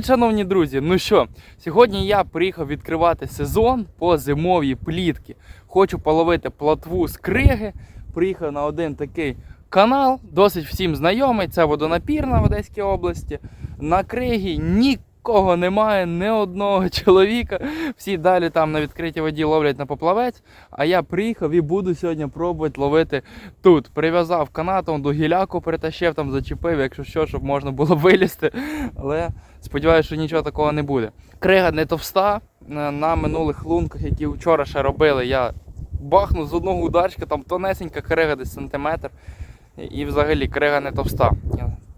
Привіт, шановні друзі! Ну що, сьогодні я приїхав відкривати сезон по зимовій плітки. Хочу половити платву з криги. Приїхав на один такий канал, досить всім знайомий. Це водонапірна в Одеській області. На кригі нікого немає, ні одного чоловіка. Всі далі там на відкритій воді ловлять на поплавець. А я приїхав і буду сьогодні пробувати ловити тут. Прив'язав канатом до гіляку, притащив там, зачепив, якщо що, щоб можна було вилізти. Але сподіваюся, що нічого такого не буде. Крига не товста. На минулих лунках, які вчора ще робили, я бахнув з одного ударчика, там тонесенька крига десь сантиметр. І взагалі крига не товста.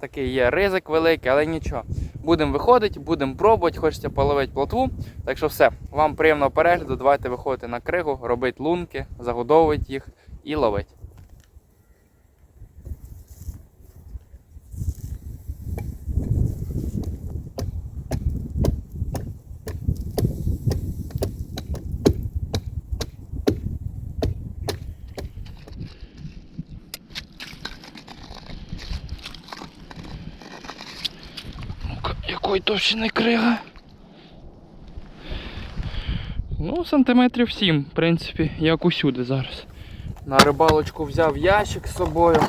Такий є ризик великий, але нічого. Будемо виходити, будемо пробувати, хочеться половити плотву. Так що все, вам приємного перегляду. Давайте виходити на кригу, робити лунки, загодовувати їх і ловити. Ну-ка, якої товщини крига? Ну, сантиметрів 7, в принципі, як усюди зараз. На рибалочку взяв ящик з собою.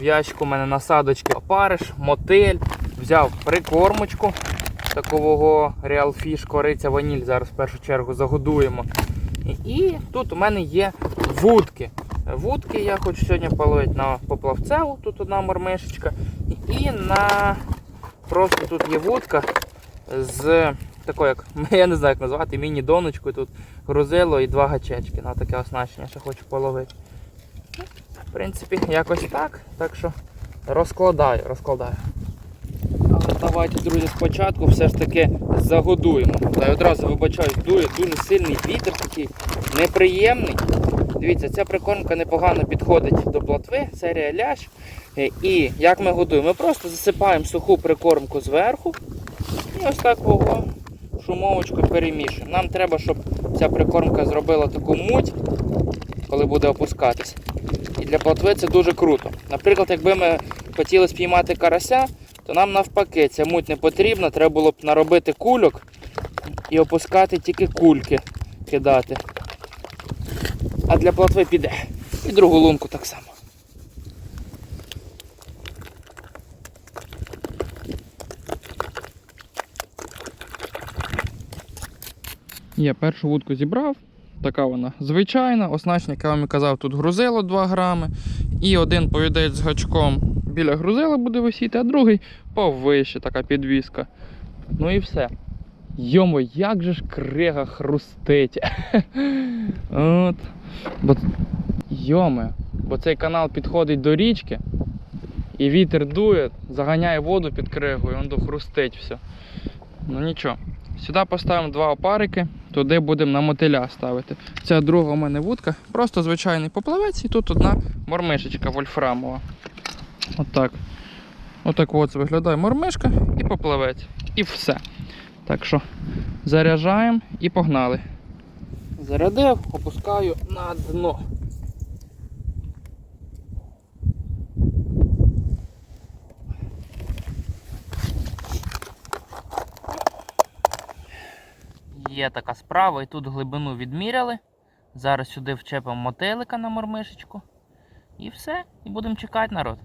В ящику у мене насадочки опариш, мотиль. Взяв прикормочку такого Real Fish, кориця ваніль. Зараз в першу чергу загодуємо. І, і тут у мене є вудки. Вудки я хочу сьогодні половити на поплавцеву, тут одна мормишечка. І на просто тут є вудка з такою, як я не знаю, як назвати, міні-доночкою. Тут грузило і два гачечки. На таке оснащення ще хочу половити. В принципі, якось так. Так що розкладаю, розкладаю. Але давайте, друзі, спочатку все ж таки загодуємо. Та й одразу вибачаюсь, дує дуже сильний вітер такий неприємний. Дивіться, ця прикормка непогано підходить до плотви, серія лящ. Е, І як ми годуємо? Ми просто засипаємо суху прикормку зверху і ось так ого, шумовочкою перемішуємо. Нам треба, щоб ця прикормка зробила таку муть, коли буде опускатись. І для плотви це дуже круто. Наприклад, якби ми хотіли спіймати карася, то нам навпаки ця муть не потрібна, треба було б наробити кульок і опускати тільки кульки кидати. А для плотви піде. І другу лунку так само. Я першу вудку зібрав. Така вона звичайна. Оснащення, як я вам і казав, тут грузило 2 грами. І один повідець з гачком біля грузила буде висіти, а другий повище, така підвіска. Ну і все. Йомо, як же ж крига хрустить. От. Бо... Йоме, бо цей канал підходить до річки, і вітер дує, заганяє воду під кригою, і воно хрустить все. Ну нічого. Сюди поставимо два опарики, туди будемо на мотиля ставити. Ця друга у мене вудка, просто звичайний поплавець, і тут одна мормишечка вольфрамова. Отак. Отак от виглядає мормишка і поплавець. І все. Так що заряджаємо і погнали. Зарядив, опускаю на дно. Є така справа, і тут глибину відміряли. Зараз сюди вчепимо мотилика на мормишечку. І все. І будемо чекати народ.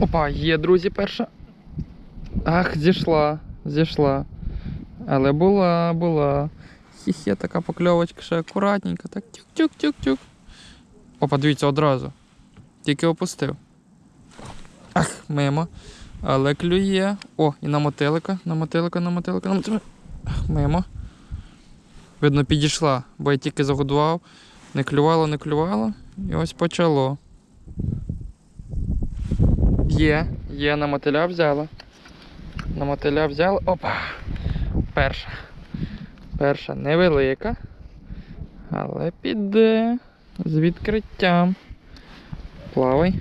Опа, є, друзі, перша. Ах, зійшла, зійшла. Але була, була. Хіхе, така покльовочка ще акуратненька. Так тюк-тюк-тюк-тюк. Опа, дивіться, одразу. Тільки опустив. Ах, мимо. Але клює. О, і на мотилика, на мотилика, на мотилика, на мотилика. Ах, мимо. Видно, підійшла, бо я тільки загодував. Не клювало, не клювало. І ось почало. Є, є, на мотиля взяла. На мотиля взяла. Опа! Перша. Перша невелика. Але піде з відкриттям. Плавай.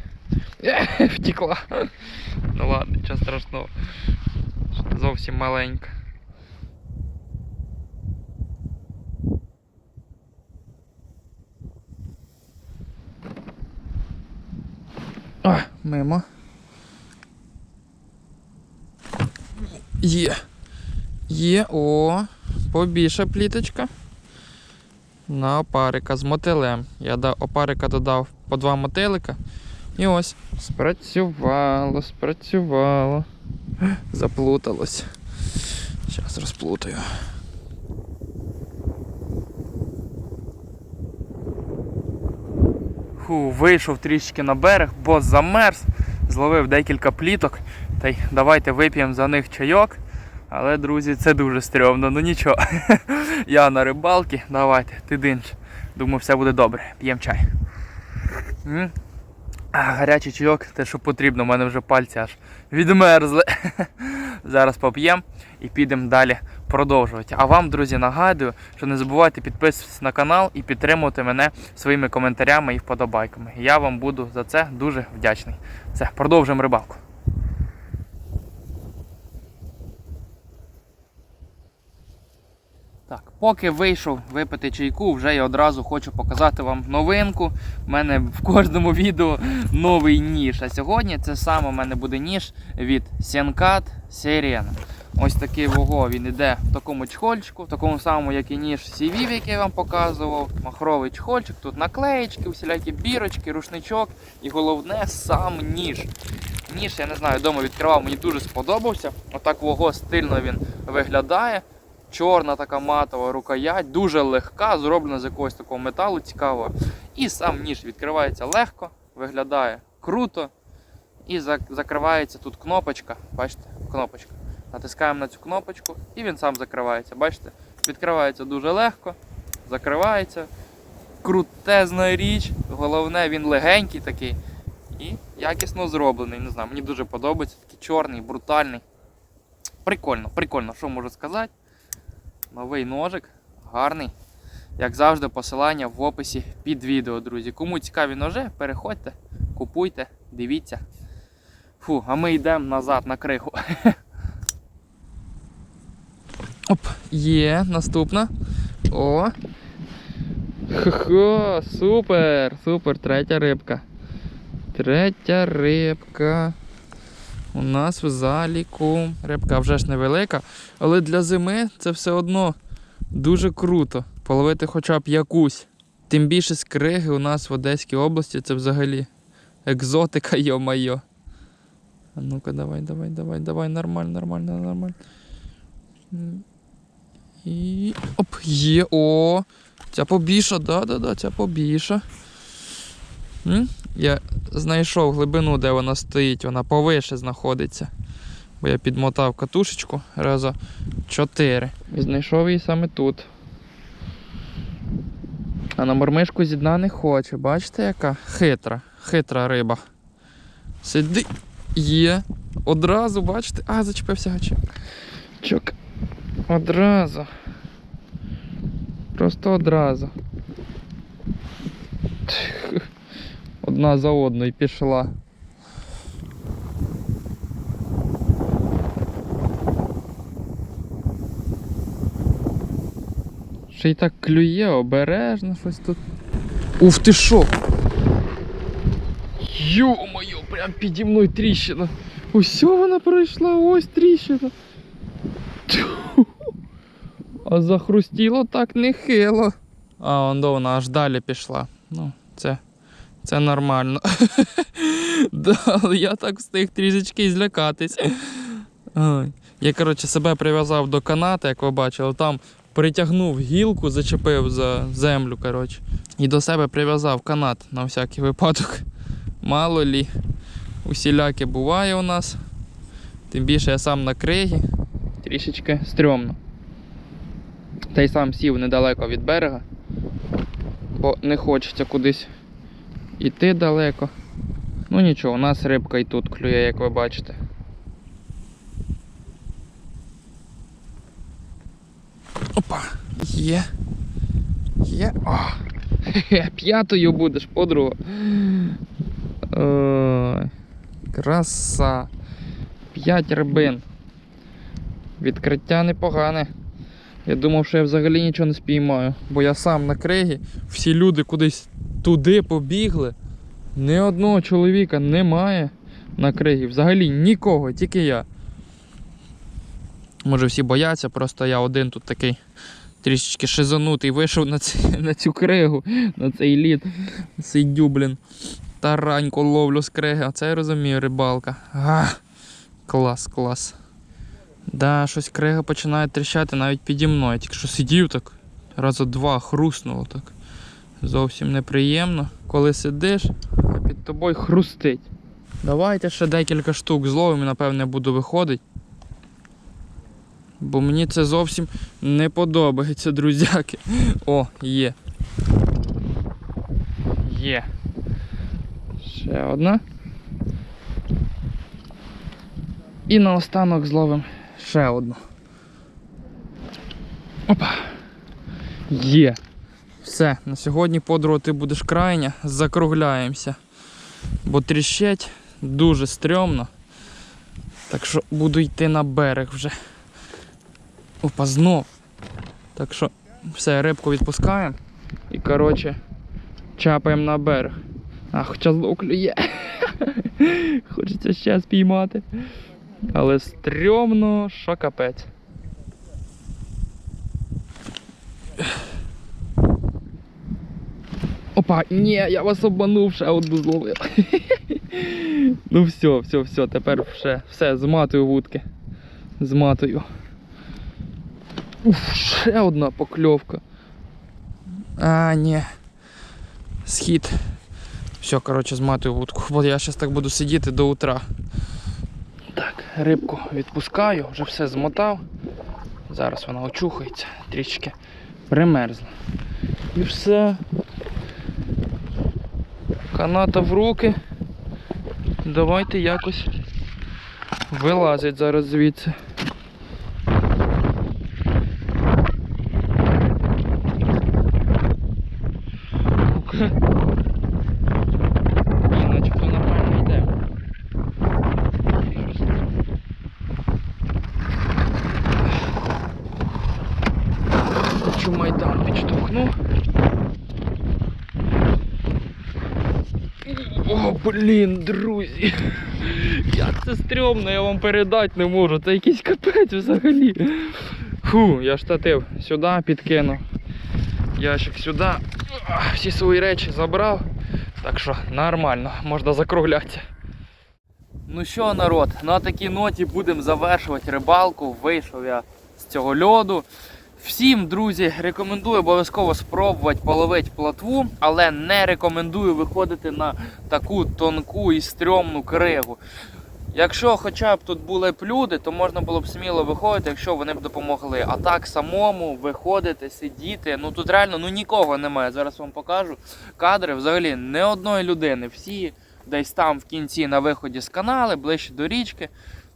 Втекла. Ну ладно, нічого страшного. Зовсім маленька. А, мимо. Є. Є, о, побільша пліточка. На опарика з мотилем. Я до опарика додав по два мотилика. І ось, спрацювало, спрацювало. Заплуталось. Зараз розплутаю. Фу, вийшов трішки на берег, бо замерз, зловив декілька пліток. Та й давайте вип'ємо за них чайок. Але, друзі, це дуже стрьомно, ну нічого. Я на рибалці, давайте, ти динж. Думаю, все буде добре. П'ємо чай. Гарячий чайок, те, що потрібно, у мене вже пальці аж відмерзли. Зараз поп'ємо і підемо далі продовжувати. А вам, друзі, нагадую, що не забувайте підписуватися на канал і підтримувати мене своїми коментарями і вподобайками. Я вам буду за це дуже вдячний. Все, продовжуємо рибалку. Так, поки вийшов випити чайку, вже я одразу хочу показати вам новинку. У мене в кожному відео новий ніж. А сьогодні це саме у мене буде ніж від Senkat Sirena. Ось такий вого він іде в такому чхольчику, в такому самому, як і ніж CV, який я вам показував. Махровий чхольчик, тут наклеєчки, всілякі бірочки, рушничок і головне сам ніж. Ніж, я не знаю, вдома відкривав, мені дуже сподобався. Отак вого стильно він виглядає. Чорна така матова рукоять, дуже легка, зроблена з якогось такого металу цікавого. І сам ніж відкривається легко, виглядає круто. І закривається тут кнопочка. Бачите, кнопочка. Натискаємо на цю кнопочку і він сам закривається. Бачите? Відкривається дуже легко, закривається. Крутезна річ. Головне, він легенький такий і якісно зроблений. Не знаю, мені дуже подобається. Такий чорний, брутальний. Прикольно, прикольно, що можу сказати. Новий ножик, гарний. Як завжди, посилання в описі під відео, друзі. Кому цікаві ножи, переходьте, купуйте, дивіться. Фу, а ми йдемо назад на криху. Оп, є, наступна. О. Хо-хо, супер, супер, третя рибка. Третя рибка. У нас в заліку. Рибка вже ж невелика, але для зими це все одно дуже круто. Половити хоча б якусь. Тим більше з криги у нас в Одеській області це взагалі екзотика, йо-майо. А ну-ка, давай, давай, давай, давай, нормально, нормально, нормально. І. Оп, є, о! Ця побільша, да-да-да, ця побільша. Я знайшов глибину, де вона стоїть, вона повише знаходиться. Бо я підмотав катушечку раза 4. І знайшов її саме тут. А на мормишку зі дна не хоче. Бачите, яка хитра, хитра риба. Сиди. Є. Одразу, бачите? А, зачепився гачок. Чок. Одразу. Просто одразу. Одна за одною пішла. Ще й так клює, обережно щось тут. Уф ти шо! Йо-моє, прям піді мною тріщина. Ось вона пройшла, ось тріщина. А захрустіло так нехило. А, он до вона аж далі пішла. Ну, це, це нормально. да, я так встиг трішечки злякатись. Я, коротше, себе прив'язав до каната, як ви бачили, там притягнув гілку, зачепив за землю, коротше. І до себе прив'язав канат на всякий випадок. Мало лі. Усіляке буває у нас. Тим більше я сам на кригі. Трішечки стрьомно. Та й сам сів недалеко від берега, бо не хочеться кудись іти далеко. Ну нічого, у нас рибка і тут клює, як ви бачите. Опа! Є. Є. О! П'ятою будеш, подруга. Ой, краса. П'ять рибин. Відкриття непогане. Я думав, що я взагалі нічого не спіймаю, бо я сам на кригі, всі люди кудись туди побігли. Ні одного чоловіка немає на кригі. Взагалі нікого, тільки я. Може всі бояться, просто я один тут такий трішечки шизанутий вийшов на, ці, на цю кригу, на цей лід. Сидю, блін. Тараньку ловлю з криги. Оце я розумію, рибалка. А, клас, клас. Да, щось крига починає тріщати навіть піді мною. Тільки що сидів так, раза два хрустнуло так. Зовсім неприємно, коли сидиш, а під тобою хрустить. Давайте ще декілька штук зловимо і напевне буду виходити. Бо мені це зовсім не подобається, друзяки. О, є. Є. Ще одна. І наостанок зловимо ще одну. Опа. Є. Все, на сьогодні подруга ти будеш крайня, закругляємося. Бо тріщать дуже стрьомно. Так що буду йти на берег вже. Опа, знов. Так що все, рибку відпускаємо і коротше чапаємо на берег. А хоча знов клює. Хочеться ще спіймати. Але стрьомно, що капець. Опа, ні, я вас обманув, ще одну зловив. ну все, все, все, тепер все, все, зматую вудки. Зматую. Уф, ще одна покльовка. А, ні. Схід. Все, коротше, зматую вудку. Бо я зараз так буду сидіти до утра. Так, рибку відпускаю, вже все змотав. Зараз вона очухається, трішки примерзла. І все. Каната в руки. Давайте якось вилазить зараз звідси. Ну-ка. Ні, начебто нормально йде. Хочу майдан підштовхну. О, блін, друзі. Як це стрьомно, я вам передати не можу. Це якийсь капець взагалі. Фу, я штатив сюди підкинув. Ящик сюди. Всі свої речі забрав. Так що нормально, можна закруглятися. Ну що, народ, на такій ноті будемо завершувати рибалку. Вийшов я з цього льоду. Всім, друзі, рекомендую обов'язково спробувати половити платву, але не рекомендую виходити на таку тонку і стрьомну кригу. Якщо хоча б тут були б люди, то можна було б сміло виходити, якщо вони б допомогли. А так самому виходити, сидіти. Ну тут реально ну нікого немає. Зараз вам покажу кадри взагалі не одної людини. Всі десь там в кінці на виході з канали, ближче до річки.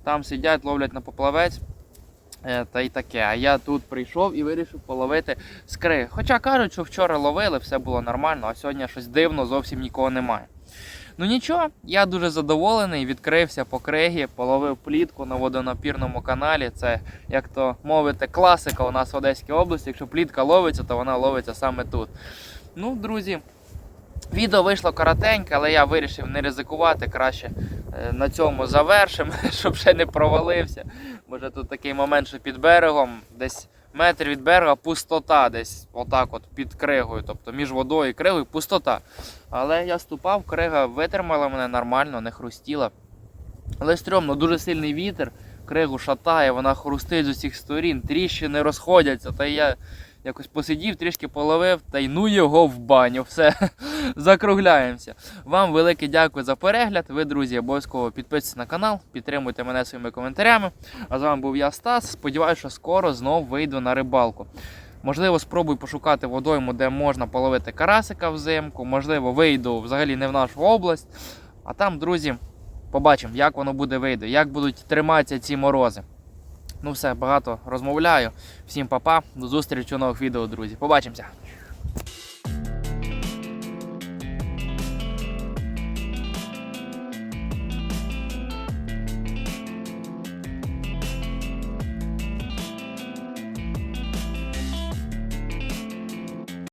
Там сидять, ловлять на поплавець. Е, Та й таке. А я тут прийшов і вирішив половити скри. Хоча кажуть, що вчора ловили, все було нормально, а сьогодні щось дивно, зовсім нікого немає. Ну нічого, я дуже задоволений, відкрився по кригі, половив плітку на водонапірному каналі. Це, як то мовити, класика у нас в Одеській області. Якщо плітка ловиться, то вона ловиться саме тут. Ну, друзі, відео вийшло коротеньке, але я вирішив не ризикувати. Краще е, на цьому завершимо, щоб ще не провалився. Може тут такий момент, що під берегом, десь метр від берега пустота, десь отак от під кригою, тобто між водою і кригою пустота. Але я ступав, крига витримала мене нормально, не хрустіла. Але стрьомно, дуже сильний вітер, кригу шатає, вона хрустить з усіх сторін, тріщини розходяться. Та я якось посидів, трішки половив, та й ну його в баню. Все, закругляємося. Вам велике дякую за перегляд. Ви, друзі, обов'язково підписуйтесь на канал, підтримуйте мене своїми коментарями. А з вами був я Стас. Сподіваюся, що скоро знов вийду на рибалку. Можливо, спробую пошукати водойму, де можна половити карасика взимку. Можливо, вийду взагалі не в нашу область. А там, друзі, побачимо, як воно буде вийде, як будуть триматися ці морози. Ну все, багато розмовляю. Всім па-па, до зустрічі у нових відео, друзі. Побачимося!